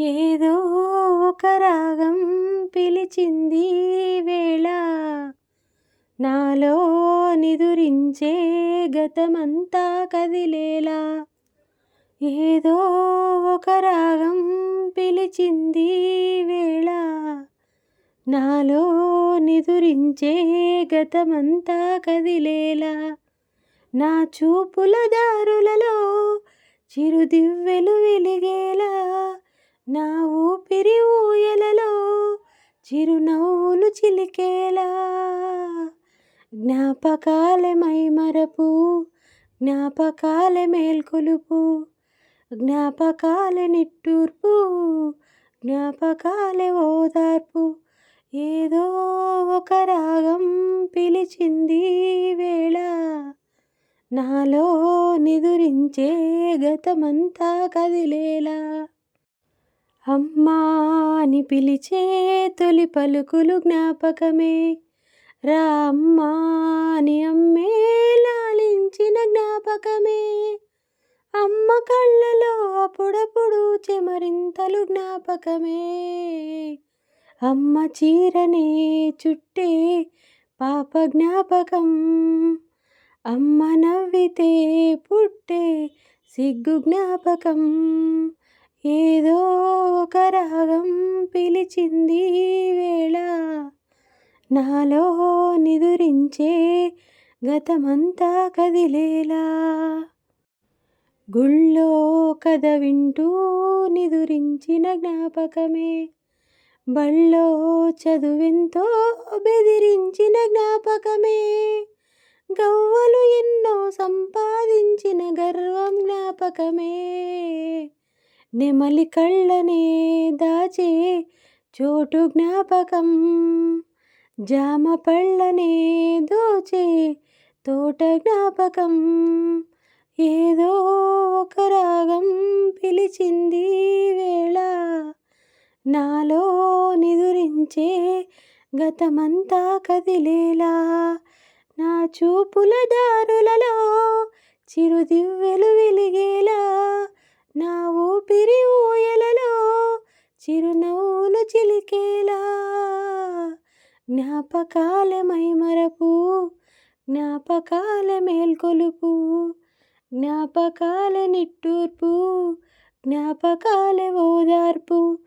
ఏదో ఒక రాగం పిలిచింది వేళ. నాలో నిదురించే గతమంతా కదిలేలా. ఏదో ఒక రాగం పిలిచింది వేళ. నాలో నిదురించే గతమంతా కదిలేలా. నా చూపుల దారులలో చిరుదివ్వెలు వెలిగేలా. నా ఊపిరి ఊయలలో చిరునవ్వులు చిలికేలా. జ్ఞాపకాలే మైమరపు జ్ఞాపకాలే మేల్కొలుపు జ్ఞాపకాలే నిట్టూర్పు జ్ఞాపకాలే ఓదార్పు. ఏదో ఒక రాగం పిలిచింది వేళ నాలో నిదురించే గతమంతా కదిలేలా. అమ్మా అని పిలిచే తొలి పలుకులు జ్ఞాపకమే. రామ్మా అని అమ్మే లాలించిన జ్ఞాపకమే. అమ్మ కళ్ళలో అప్పుడప్పుడు చెమరింతలు జ్ఞాపకమే. అమ్మ చీరనే చుట్టే పాప జ్ఞాపకం. అమ్మ నవ్వితే పుట్టే సిగ్గు జ్ఞాపకం. ఏదో రాగం పిలిచింది వేళ. నాలో నిదురించే గతమంతా కదిలేలా. గుళ్ళో కథ వింటూ నిదురించిన జ్ఞాపకమే. బళ్ళో చదువెంతో బెదిరించిన జ్ఞాపకమే. గవ్వలు ఎన్నో సంపాదించిన గర్వం జ్ఞాపకమే. నెమలి కళ్ళనే దాచే చోటు జ్ఞాపకం జామ పళ్ళనే దోచే తోట జ్ఞాపకం. ఏదో ఒక రాగం పిలిచింది వేళ నాలో నిదురించే గతమంతా కదిలేలా. నా చూపుల దారులలో చిరుదివ్వెలు వెలిగే బ్రతికేలా జ్ఞాపకాల మైమరపు జ్ఞాపకాల మేల్కొలుపు జ్ఞాపకాల నిట్టూర్పు జ్ఞాపకాల ఓదార్పు.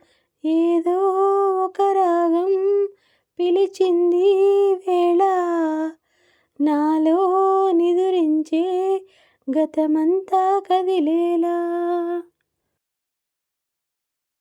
ఏదో ఒక రాగం పిలిచింది వేళ నాలో నిదురించే గతమంతా కదిలేలా?